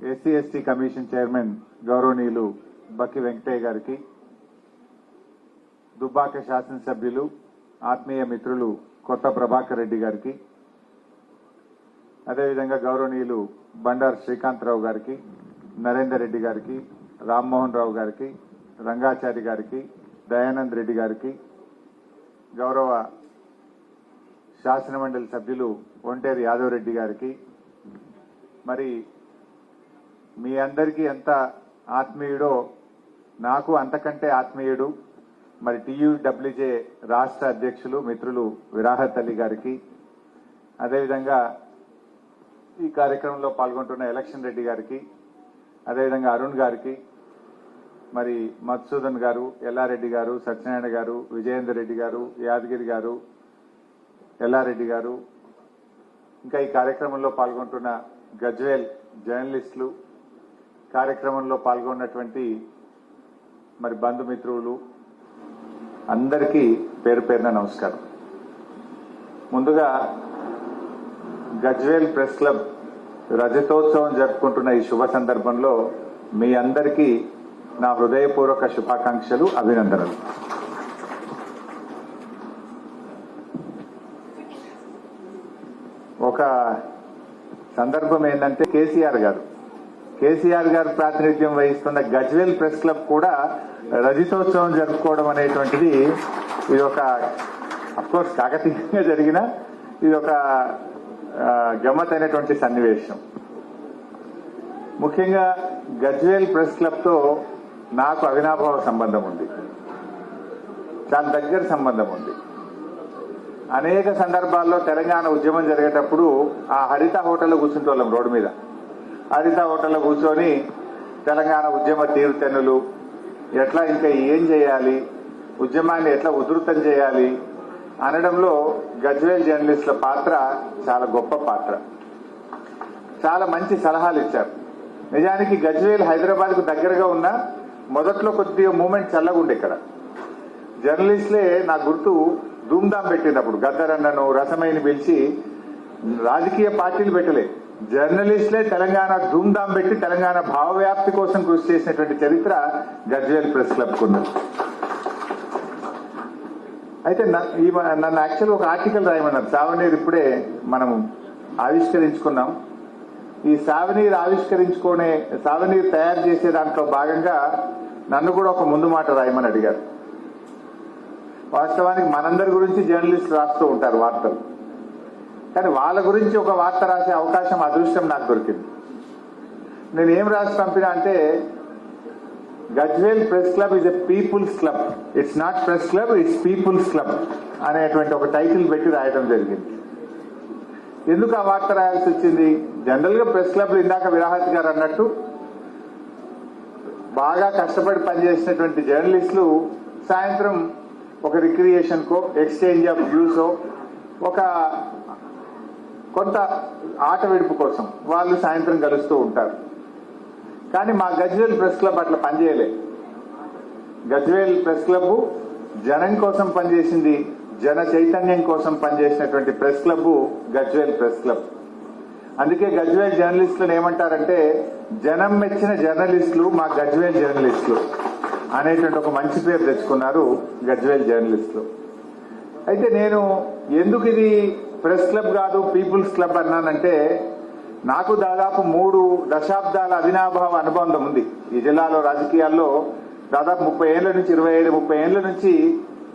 SC ST commission chairman గౌరవనీయులు బక్కి వెంకటయ్య గారికి దుబ్బాక శాసనసభ్యులు ఆత్మీయ మిత్రులు కొత్త ప్రభాకర్ రెడ్డి గారికి అదేవిధంగా గౌరవనీయులు బండారు శ్రీకాంతరావు గారికి నరేందర్ రెడ్డి గారికి రామ్మోహన్ రావు గారికి రంగాచారి గారికి దయానంద్ రెడ్డి గారికి గౌరవ శాసనమండలి సభ్యులు ఒంటేరు యాదవ్ రెడ్డి గారికి మరి మీ అందరికీ ఎంత ఆత్మీయుడో నాకు అంతకంటే ఆత్మీయుడు మరి టీయూడబ్ల్యూజే రాష్ట్ర అధ్యక్షులు మిత్రులు విరాహత్ అలీ గారికి. అదేవిధంగా ఈ కార్యక్రమంలో పాల్గొంటున్న ఎలక్షన్ రెడ్డి గారికి అదేవిధంగా అరుణ్ గారికి మరి మధుసూదన్ గారు ఎల్లారెడ్డి గారు సత్యనారాయణ గారు విజయేందర్ రెడ్డి గారు యాదగిరి గారు ఎల్లారెడ్డి గారు. ఇంకా ఈ కార్యక్రమంలో పాల్గొంటున్న గజ్వేల్ జర్నలిస్టులు కార్యక్రమంలో పాల్గొన్నటువంటి మరి బంధుమిత్రులు అందరికీ పేరు పేరున నమస్కారం. ముందుగా గజ్వేల్ ప్రెస్ క్లబ్ రజతోత్సవం జరుపుకుంటున్న ఈ శుభ సందర్భంలో మీ అందరికీ నా హృదయపూర్వక శుభాకాంక్షలు అభినందనలు. ఒక సందర్భం ఏంటంటే కేసీఆర్ గారు కేసీఆర్ గారు ప్రాతినిధ్యం వహిస్తున్న గజ్వేల్ ప్రెస్ క్లబ్ కూడా రజతోత్సవం జరుపుకోవడం అనేటువంటిది ఇది ఒక కోర్స్ కాకతీయంగా జరిగిన ఇది ఒక గమ్మత్ గమ్మత్తైనటువంటి సన్నివేశం. ముఖ్యంగా గజ్వేల్ ప్రెస్ క్లబ్తో నాకు అవినాభావ సంబంధం ఉంది. చాలా దగ్గర సంబంధం ఉంది. అనేక సందర్భాల్లో తెలంగాణ ఉద్యమం జరిగేటప్పుడు ఆ హరిత హోటల్లో కూర్చుంటోళ్ళం రోడ్డు మీద. హరిత హోటల్లో కూర్చొని తెలంగాణ ఉద్యమ తీరుతెన్నులు ఎట్లా ఇంకా ఏం చేయాలి ఉద్యమాన్ని ఎట్లా ఉధృతం చేయాలి అనడంలో గజ్వేల్ జర్నలిస్టుల పాత్ర చాలా గొప్ప పాత్ర. చాలా మంచి సలహాలు ఇచ్చారు. నిజానికి గజ్వేల్ హైదరాబాద్కు దగ్గరగా ఉన్న మొదట్లో కొద్దిగా మూమెంట్ చల్లగుండే ఇక్కడ. జర్నలిస్టులే నా గుర్తు ధూమ్ధాం పెట్టినప్పుడు గద్దరన్నను రసమైని పిలిచి రాజకీయ పార్టీలు పెట్టలేదు జర్నలిస్టులే తెలంగాణ ధూమ్ధాం పెట్టి తెలంగాణ భావవ్యాప్తి కోసం కృషి చేసినటువంటి చరిత్ర గజ్వేల్ ప్రెస్ క్లబ్ ఉన్నది. అయితే ఈ నన్ను యాక్చువల్ ఒక ఆర్టికల్ రాయమన్నారు. సావనీర్ ఇప్పుడే మనం ఆవిష్కరించుకున్నాం. ఈ సావనీర్ ఆవిష్కరించుకునే సావనీర్ తయారు చేసే దాంట్లో భాగంగా నన్ను కూడా ఒక ముందు మాట రాయమని అడిగారు. వాస్తవానికి మనందరి గురించి జర్నలిస్ట్ రాస్తూ ఉంటారు వార్తలు. కానీ వాళ్ళ గురించి ఒక వార్త రాసే అవకాశం అదృష్టం నాకు దొరికింది. నేను ఏం రాసి పంపినా అంటే Gajwel press club is a people's club. It's not press club it's people's club అనేటువంటి ఒక టైటిల్ పెట్టి రాయడం జరిగింది. ఎందుకు ఆ వార్త రాయాల్సి వచ్చింది? జనరల్గా ప్రెస్ క్లబ్ ఇందాక విరాహత్ గారు అన్నట్టు బాగా కష్టపడి పనిచేసినటువంటి జర్నలిస్టులు సాయంత్రం ఒక రిక్రియేషన్ కో ఎక్స్చేంజ్ ఆఫ్ వ్యూస్ ఒక కొంత ఆట విడుపు కోసం వాళ్ళు సాయంత్రం కలుస్తూ ఉంటారు. కానీ మా గజ్వేల్ ప్రెస్ క్లబ్ అట్లా పనిచేయలే. గజ్వేల్ ప్రెస్ క్లబ్ జనం కోసం పనిచేసింది జన చైతన్యం కోసం పనిచేసినటువంటి press club Gajwel press club. అందుకే గజ్వేల్ జర్నలిస్టులను ఏమంటారంటే జనం మెచ్చిన జర్నలిస్టులు మా గజ్వేల్ జర్నలిస్టులు అనేటువంటి ఒక మంచి పేరు తెచ్చుకున్నారు గజ్వేల్ జర్నలిస్టులు. అయితే నేను ఎందుకు ఇది ప్రెస్ క్లబ్ కాదు పీపుల్స్ క్లబ్ అన్నానంటే నాకు దాదాపు మూడు దశాబ్దాల అవినాభావ అనుబంధం ఉంది. ఈ జిల్లాలో రాజకీయాల్లో దాదాపు ముప్పై ఏళ్ళ నుంచి ఇరవై ఏడు ముప్పై ఏళ్ళ నుంచి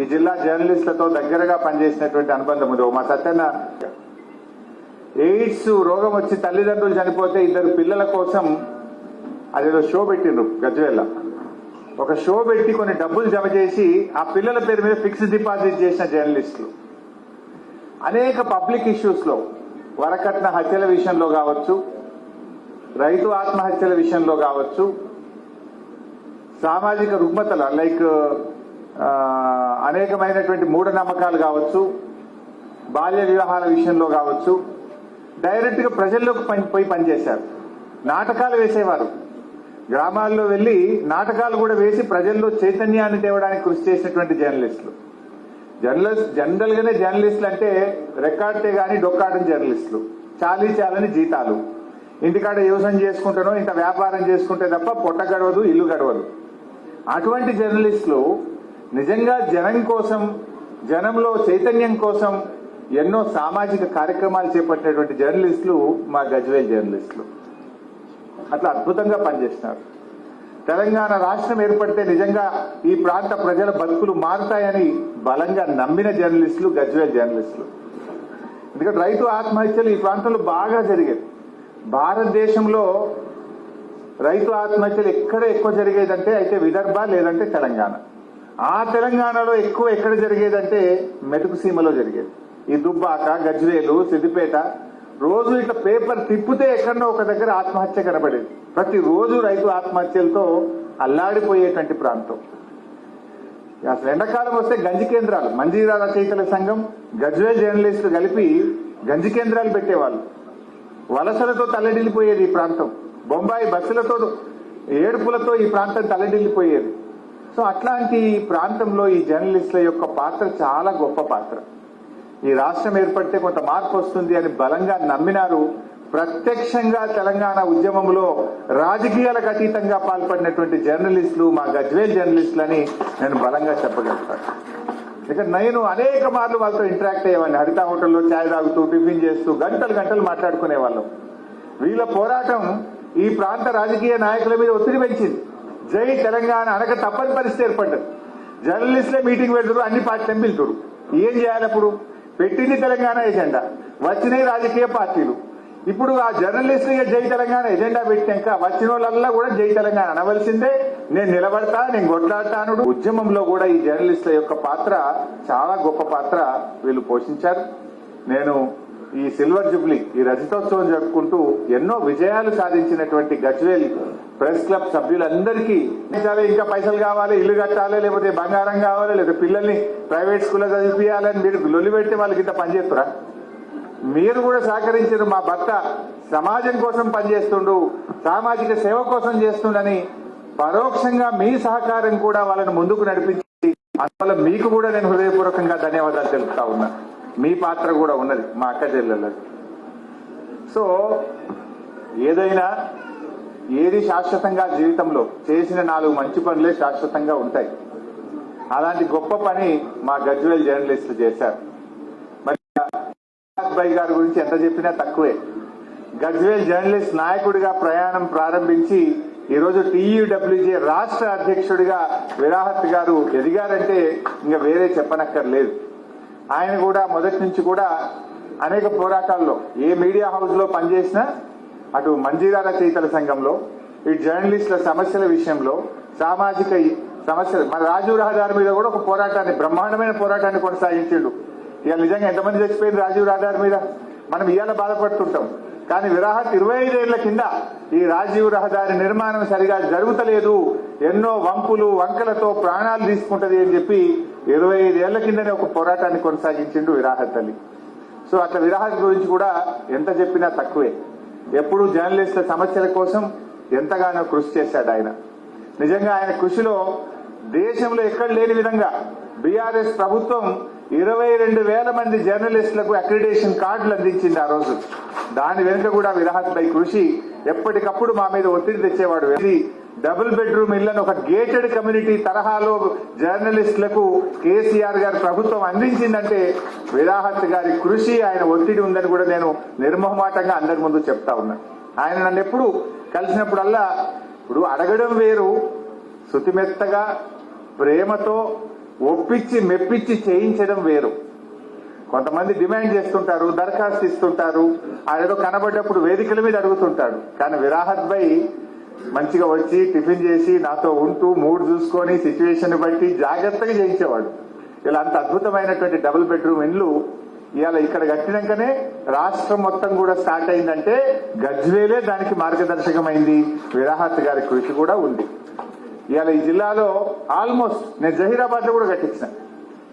ఈ జిల్లా జర్నలిస్టులతో దగ్గరగా పనిచేసినటువంటి అనుబంధం ఉంది. ఓ మా సత్యన్న ఎయిడ్స్ రోగం వచ్చి తల్లిదండ్రులు చనిపోతే ఇద్దరు పిల్లల కోసం అదేదో షో పెట్టిండ్రు గజ్వేల్ల. ఒక షో పెట్టి కొన్ని డబ్బులు జమ చేసి ఆ పిల్లల పేరు మీద ఫిక్స్డ్ డిపాజిట్ చేసిన జర్నలిస్టులు. అనేక పబ్లిక్ ఇష్యూస్లో వరకట్న హత్యల విషయంలో కావచ్చు రైతు ఆత్మహత్యల విషయంలో కావచ్చు సామాజిక రుగ్మతల లైక్ అనేకమైనటువంటి మూఢనమ్మకాలు కావచ్చు బాల్య వివాహాల విషయంలో కావచ్చు డైరెక్ట్గా ప్రజల్లోకి పని పోయి పనిచేశారు. నాటకాలు వేసేవారు. గ్రామాల్లో వెళ్ళి నాటకాలు కూడా వేసి ప్రజల్లో చైతన్యాన్ని తేవడానికి కృషి చేసినటువంటి జర్నలిస్టులు జర్నలిస్ట్ జనరల్ గానే జర్నలిస్టులు అంటే రికార్డే గాని డొక్కాడని జర్నలిస్టులు. చాలీ చాలని జీతాలు. ఇంటికాడ వ్యవసాయం చేసుకుంటానో ఇంత వ్యాపారం చేసుకుంటే తప్ప పొట్ట గడవదు ఇల్లు గడవదు. అటువంటి జర్నలిస్టులు నిజంగా జనం కోసం జనంలో చైతన్యం కోసం ఎన్నో సామాజిక కార్యక్రమాలు చేపట్టినటువంటి జర్నలిస్టులు మా గజ్వేల్ జర్నలిస్టులు. అట్లా అద్భుతంగా పనిచేస్తున్నారు. తెలంగాణ రాష్ట్రం ఏర్పడితే నిజంగా ఈ ప్రాంత ప్రజల బతుకులు మారుతాయని బలంగా నమ్మిన జర్నలిస్టులు గజ్వేల్ జర్నలిస్టులు. ఎందుకంటే రైతు ఆత్మహత్యలు ఈ ప్రాంతంలో బాగా జరిగాయి. భారతదేశంలో రైతు ఆత్మహత్యలు ఎక్కడ ఎక్కువ జరిగేదంటే అయితే విదర్భ లేదంటే తెలంగాణ. ఆ తెలంగాణలో ఎక్కువ ఎక్కడ జరిగేదంటే మెటుకు సీమలో జరిగేది. ఈ దుబ్బాక గజ్వేలు సిద్దిపేట రోజు ఇట్లా పేపర్ తిప్పితే ఎక్కడో ఒక దగ్గర ఆత్మహత్య కనబడేది. ప్రతి రోజు రైతు ఆత్మహత్యలతో అల్లాడిపోయేటువంటి ప్రాంతం. అసలు ఎండాకాలం వస్తే గంజి కేంద్రాలు మంజీరా రచయితల సంఘం గజ్వేల్ జర్నలిస్టులు కలిపి గంజి కేంద్రాలు పెట్టేవాళ్ళు. వలసలతో తల్లడిల్లిపోయేది ఈ ప్రాంతం. బొంబాయి బస్సులతో ఏడుపులతో ఈ ప్రాంతం తల్లడిల్లిపోయేది. సో అట్లాంటి ప్రాంతంలో ఈ జర్నలిస్టుల యొక్క పాత్ర చాలా గొప్ప పాత్ర. ఈ రాష్ట్రం ఏర్పడితే కొంత మార్పు వస్తుంది అని బలంగా నమ్మినారు. ప్రత్యక్షంగా తెలంగాణ ఉద్యమంలో రాజకీయాలకు అతీతంగా పాల్పడినటువంటి జర్నలిస్టులు మా గజ్వేల్ జర్నలిస్టులని నేను బలంగా చెప్పగలుగుతాను. ఇక నేను అనేక మార్లు వాళ్ళతో ఇంటరాక్ట్ అయ్యేవాడిని. హరిత హోటల్లో ఛాయ్ తాగుతూ టిఫిన్ చేస్తూ గంటలు గంటలు మాట్లాడుకునే వాళ్ళం వీళ్ళ పోరాటం ఈ ప్రాంత రాజకీయ నాయకుల మీద ఒత్తిడి పెంచింది. జై తెలంగాణ అనక తప్పని పరిస్థితి ఏర్పడ్డది. జర్నలిస్టులే మీటింగ్ పెడతారు అన్ని పార్టీలు పిలుతురు ఏం చేయాలి అప్పుడు? పెట్టింది తెలంగాణ ఎజెండా. వచ్చినాయి రాజకీయ పార్టీలు. ఇప్పుడు ఆ జర్నలిస్టులుగా జై తెలంగాణ ఎజెండా పెట్టాక వచ్చిన వాళ్ళల్లా కూడా జై తెలంగాణ అనవలసిందే. నేను నిలబడతా నేను కొట్లాడతాను ఉద్యమంలో కూడా ఈ జర్నలిస్టుల యొక్క పాత్ర చాలా గొప్ప పాత్ర వీళ్ళు పోషించారు. నేను ఈ సిల్వర్ జూబ్లీ ఈ రజతోత్సవం జరుపుకుంటూ ఎన్నో విజయాలు సాధించినటువంటి గజ్వేల్ ప్రెస్ క్లబ్ సభ్యులందరికీ ఇంకా పైసలు కావాలి ఇల్లు కట్టాలి లేకపోతే బంగారం కావాలి లేదా పిల్లల్ని ప్రైవేట్ స్కూల్లో చదివియాలని మీరు లొల్లి పెట్టి వాళ్ళకి ఇంత పనిచేస్తురా మీరు కూడా సహకరించారు మా భర్త సమాజం కోసం పనిచేస్తుండు సామాజిక సేవ కోసం చేస్తుండని పరోక్షంగా మీ సహకారం కూడా వాళ్ళని ముందుకు నడిపించి అందువల్ల మీకు కూడా నేను హృదయపూర్వకంగా ధన్యవాదాలు తెలుపుతా ఉన్నా. మీ పాత్ర కూడా ఉన్నది మా అక్క చెల్లెళ్ళది. సో ఏదైనా ఏది శాశ్వతంగా జీవితంలో చేసిన నాలుగు మంచి పనులే శాశ్వతంగా ఉంటాయి. అలాంటి గొప్ప పని మా గజ్వేల్ జర్నలిస్టులు చేశారు. మరి అబ్బాయి గారి గురించి ఎంత చెప్పినా తక్కువే. గజ్వేల్ జర్నలిస్ట్ నాయకుడిగా ప్రయాణం ప్రారంభించి ఈరోజు టీయూడబ్ల్యూజే రాష్ట్ర అధ్యక్షుడిగా విరాహత్ గారు ఎదిగారంటే ఇంకా వేరే చెప్పనక్కర్లేదు. ఆయన కూడా మొదటి నుంచి కూడా అనేక పోరాటాల్లో ఏ మీడియా హౌస్లో పనిచేసినా అటు మంజీరా రచయితల సంఘంలో ఈ జర్నలిస్టుల సమస్యల విషయంలో సామాజిక సమస్యలు మన రాజీవ్ రహదారి మీద కూడా ఒక పోరాటాన్ని బ్రహ్మాండమైన పోరాటాన్ని కొనసాగించిండు. ఇవాళ నిజంగా ఎంతమంది చచ్చిపోయింది రాజీవ్ రహదారి మీద? మనం ఇవాళ బాధపడుతుంటాం. కానీ విరాహత్ ఇరవై ఐదేళ్ళ కింద ఈ రాజీవ్ రహదారి నిర్మాణం సరిగా జరుగుతలేదు. ఎన్నో వంపులు వంకలతో ప్రాణాలు తీసుకుంటది అని చెప్పి ఇరవై ఐదేళ్ళ కిందనే ఒక పోరాటాన్ని కొనసాగించిండు విరాహత్ అలీ సో అట్లా విరాహత్ గురించి కూడా ఎంత చెప్పినా తక్కువే. ఎప్పుడు జర్నలిస్టుల సమస్యల కోసం ఎంతగానో కృషి చేశాడు ఆయన. నిజంగా ఆయన కృషిలో దేశంలో ఎక్కడ లేని విధంగా బీఆర్ఎస్ ప్రభుత్వం ఇరవై రెండు వేల మంది జర్నలిస్టులకు అక్రిడేషన్ కార్డులు అందించింది ఆ రోజు. దాని వెనుక కూడా విరాహత్ పై కృషి ఎప్పటికప్పుడు మా మీద ఒత్తిడి తెచ్చేవాడు. వెళ్ళి డబుల్ బెడ్రూమ్ ఇళ్ళను ఒక గేటెడ్ కమ్యూనిటీ తరహాలో జర్నలిస్టులకు కేసీఆర్ గారి ప్రభుత్వం అందించిందంటే విరాహత్ గారి కృషి ఆయన ఒత్తిడి ఉందని కూడా నేను నిర్మోహమాటంగా అందరి ముందు చెప్తా ఉన్నా. ఆయన నన్ను ఎప్పుడు కలిసినప్పుడల్లా ఇప్పుడు అడగడం వేరు శుతిమెత్తగా ప్రేమతో ఒప్పించి మెప్పించి చేయించడం వేరు. కొంతమంది డిమాండ్ చేస్తుంటారు దరఖాస్తు ఇస్తుంటారు ఆడేదో కనబడ్డప్పుడు వేదికల మీద అడుగుతుంటాడు. కానీ విరాహత్ బై మంచిగా వచ్చి టిఫిన్ చేసి నాతో ఉంటూ మూడ్ చూసుకొని సిచ్యువేషన్ బట్టి జాగ్రత్తగా చేయించేవాడు. ఇలా అంత అద్భుతమైనటువంటి డబుల్ బెడ్రూమ్ ఇండ్లు ఇవాళ ఇక్కడ కట్టినాకనే రాష్ట్రం మొత్తం కూడా స్టార్ట్ అయిందంటే గజ్వేలే దానికి మార్గదర్శకమైంది. విరాహత్ గారి కృషి కూడా ఉంది. ఇవాళ ఈ జిల్లాలో ఆల్మోస్ట్ నేను జహీరాబాద్లో కూడా కట్టించిన.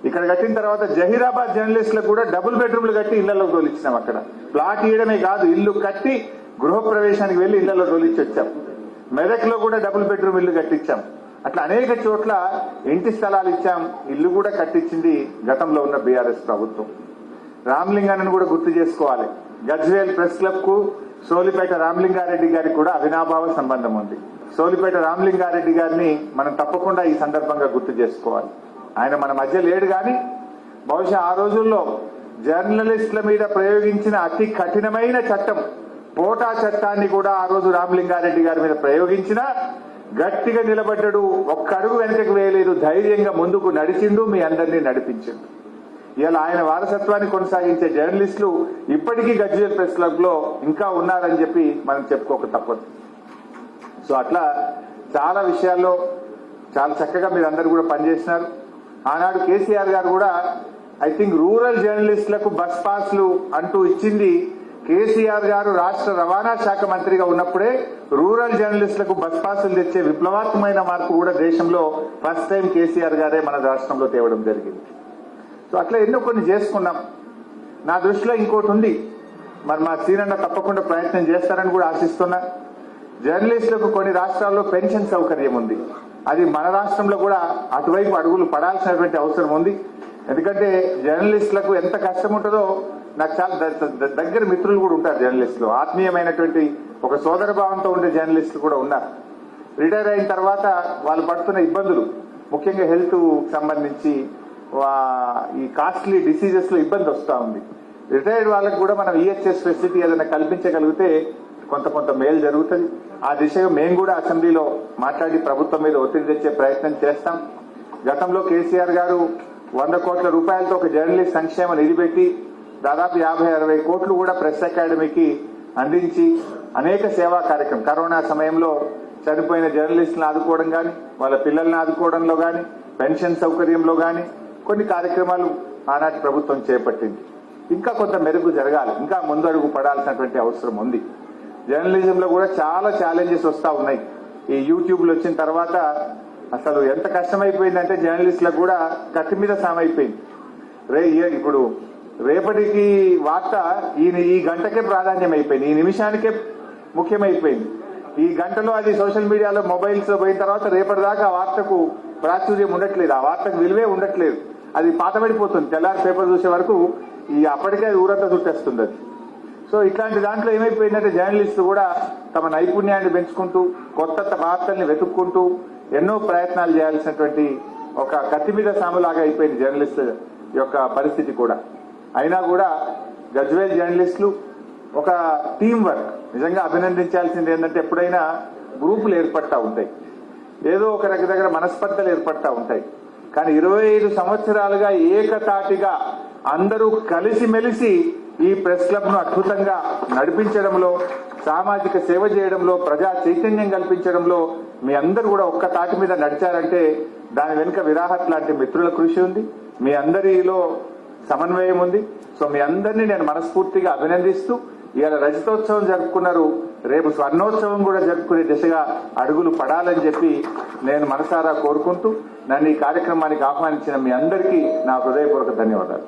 ఇక్కడ కట్టిన తర్వాత జహీరాబాద్ జర్నలిస్టులకు కూడా డబుల్ బెడ్రూమ్లు కట్టి ఇళ్ళలో తోలిచ్చినాం అక్కడ. ప్లాట్ ఇయడమే కాదు ఇల్లు కట్టి గృహప్రవేశానికి వెళ్ళి ఇళ్ళలో తోలిచ్చి వచ్చాం మెదక్లో కూడా డబుల్ బెడ్రూమ్ ఇల్లు కట్టించాం. అట్లా అనేక చోట్ల ఇంటి స్థలాలు ఇచ్చాం. ఇల్లు కూడా కట్టించింది గతంలో ఉన్న బీఆర్ఎస్ ప్రభుత్వం. రామ్లింగాన్ని కూడా గుర్తు చేసుకోవాలి. గజ్వేల్ ప్రెస్ క్లబ్కు సోలిపేట రామలింగారెడ్డి గారికి కూడా అవినాభావ సంబంధం ఉంది. సోలిపేట రామలింగారెడ్డి గారిని మనం తప్పకుండా ఈ సందర్భంగా గుర్తు చేసుకోవాలి. ఆయన మన మధ్య లేడు కానీ బహుశా ఆ రోజుల్లో జర్నలిస్టుల మీద ప్రయోగించిన అతి కఠినమైన చట్టం పోటా చట్టాన్ని కూడా ఆ రోజు రామలింగారెడ్డి గారి మీద ప్రయోగించిన గట్టిగా నిలబడ్డాడు. ఒక్క అడుగు వెనకకు వేయలేదు. ధైర్యంగా ముందుకు నడిచిండు మీ అందరినీ నడిపించిండు. ఇలా ఆయన వారసత్వాన్ని కొనసాగించే జర్నలిస్టులు ఇప్పటికీ గజ్వేల్ ప్రెస్ క్లబ్లో ఇంకా ఉన్నారని చెప్పి మనం చెప్పుకోక తప్పదు. సో అట్లా చాలా విషయాల్లో చాలా చక్కగా మీరు అందరు కూడా పనిచేసినారు. ఆనాడు కేసీఆర్ గారు కూడా ఐ థింక్ రూరల్ జర్నలిస్టులకు బస్ పాస్లు అంటూ ఇచ్చింది కేసీఆర్ గారు రాష్ట్ర రవాణా శాఖ మంత్రిగా ఉన్నప్పుడే రూరల్ జర్నలిస్టులకు బస్ పాసులు తెచ్చే విప్లవాత్మకమైన మార్పు కూడా దేశంలో ఫస్ట్ టైం కేసీఆర్ గారే మన రాష్ట్రంలో తేవడం జరిగింది. సో అట్లా ఎన్నో కొన్ని చేసుకున్నాం. నా దృష్టిలో ఇంకోటి ఉంది. మరి మా సీనన్న తప్పకుండా ప్రయత్నం చేస్తారని కూడా ఆశిస్తున్నా. జర్నలిస్టులకు కొన్ని రాష్ట్రాల్లో పెన్షన్ సౌకర్యం ఉంది. అది మన రాష్ట్రంలో కూడా అటువైపు అడుగులు పడాల్సినటువంటి అవసరం ఉంది. ఎందుకంటే జర్నలిస్టులకు ఎంత కష్టం ఉంటుందో నాకు చాలా ద- దగ్గర మిత్రులు కూడా ఉంటారు జర్నలిస్టులు ఆత్మీయమైనటువంటి ఒక సోదర భావంతో ఉండే జర్నలిస్టులు కూడా ఉన్నారు. రిటైర్ అయిన తర్వాత వాళ్ళు పడుతున్న ఇబ్బందులు ముఖ్యంగా హెల్త్ సంబంధించి ఈ కాస్ట్లీ డిసీజెస్లో ఇబ్బంది వస్తూ ఉంది. రిటైర్డ్ వాళ్ళకి కూడా మనం ఈహెచ్ఎస్ ఫెసిలిటీ ఏదైనా కల్పించగలిగితే కొంత కొంత మేలు జరుగుతుంది. ఆ దిశగా మేము కూడా అసెంబ్లీలో మాట్లాడి ప్రభుత్వం మీద ఒత్తిడి తెచ్చే ప్రయత్నం చేస్తాం. గతంలో కేసీఆర్ గారు వంద కోట్ల రూపాయలతో ఒక జర్నలిస్ట్ సంక్షేమ నిధి పెట్టి దాదాపు యాభై అరవై కోట్లు కూడా ప్రెస్ అకాడమీకి అందించి అనేక సేవా కార్యక్రమం. కరోనా సమయంలో చనిపోయిన జర్నలిస్టులను ఆదుకోవడం కానీ వాళ్ళ పిల్లల్ని ఆదుకోవడంలో కానీ పెన్షన్ సౌకర్యంలో కానీ కొన్ని కార్యక్రమాలు ఆనాటి ప్రభుత్వం చేపట్టింది. ఇంకా కొంత మెరుగు జరగాలి. ఇంకా ముందడుగు పడాల్సినటువంటి అవసరం ఉంది. జర్నలిజంలో కూడా చాలా ఛాలెంజెస్ వస్తూ ఉన్నాయి. ఈ యూట్యూబ్లు వచ్చిన తర్వాత అసలు ఎంత కష్టమైపోయిందంటే జర్నలిస్టులకు కూడా కత్తి మీద సామైపోయింది. రే ఏ- ఇప్పుడు రేపటికి వార్త ఈ ఈ గంటకే ప్రాధాన్యం అయిపోయింది ఈ నిమిషానికే ముఖ్యమైపోయింది. ఈ గంటలో అది సోషల్ మీడియాలో మొబైల్స్ పోయిన తర్వాత రేపటి దాకా ఆ వార్తకు ప్రాచుర్యం ఉండట్లేదు ఆ వార్తకు విలువే ఉండట్లేదు. అది పాతబడిపోతుంది తెల్లారి పేపర్ చూసే వరకు ఈ అప్పటికే అది ఊరంతా చుట్టేస్తుంది అది. సో ఇట్లాంటి దాంట్లో ఏమైపోయిందంటే జర్నలిస్టులు కూడా తమ నైపుణ్యాన్ని పెంచుకుంటూ కొత్త వార్తల్ని వెతుక్కుంటూ ఎన్నో ప్రయత్నాలు చేయాల్సినటువంటి ఒక కత్తి మీద సాములాగా అయిపోయింది జర్నలిస్టుల యొక్క పరిస్థితి కూడా. అయినా కూడా గజ్వేల్ జర్నలిస్టులు ఒక టీం వర్క్. నిజంగా అభినందించాల్సింది ఏంటంటే ఎప్పుడైనా గ్రూపులు ఏర్పడతా ఉంటాయి. ఏదో ఒక రక దగ్గర మనస్పర్ధలు ఏర్పడతా ఉంటాయి. కానీ ఇరవై ఐదు సంవత్సరాలుగా ఏకతాటిగా అందరూ కలిసిమెలిసి ఈ ప్రెస్ క్లబ్ను అద్భుతంగా నడిపించడంలో సామాజిక సేవ చేయడంలో ప్రజా చైతన్యం కల్పించడంలో మీ అందరూ కూడా ఒక్క తాటి మీద నడిచారంటే దాని వెనుక విరాహత్ లాంటి మిత్రుల కృషి ఉంది. మీ అందరిలో సమన్వయం ఉంది. సో మీ అందరినీ నేను మనస్ఫూర్తిగా అభినందిస్తూ ఇవాళ రజతోత్సవం జరుపుకున్నారు. రేపు స్వర్ణోత్సవం కూడా జరుపుకునే దిశగా అడుగులు పడాలని చెప్పి నేను మనసారా కోరుకుంటూ నన్ను ఈ కార్యక్రమానికి ఆహ్వానించిన మీ అందరికీ నా హృదయపూర్వక ధన్యవాదాలు.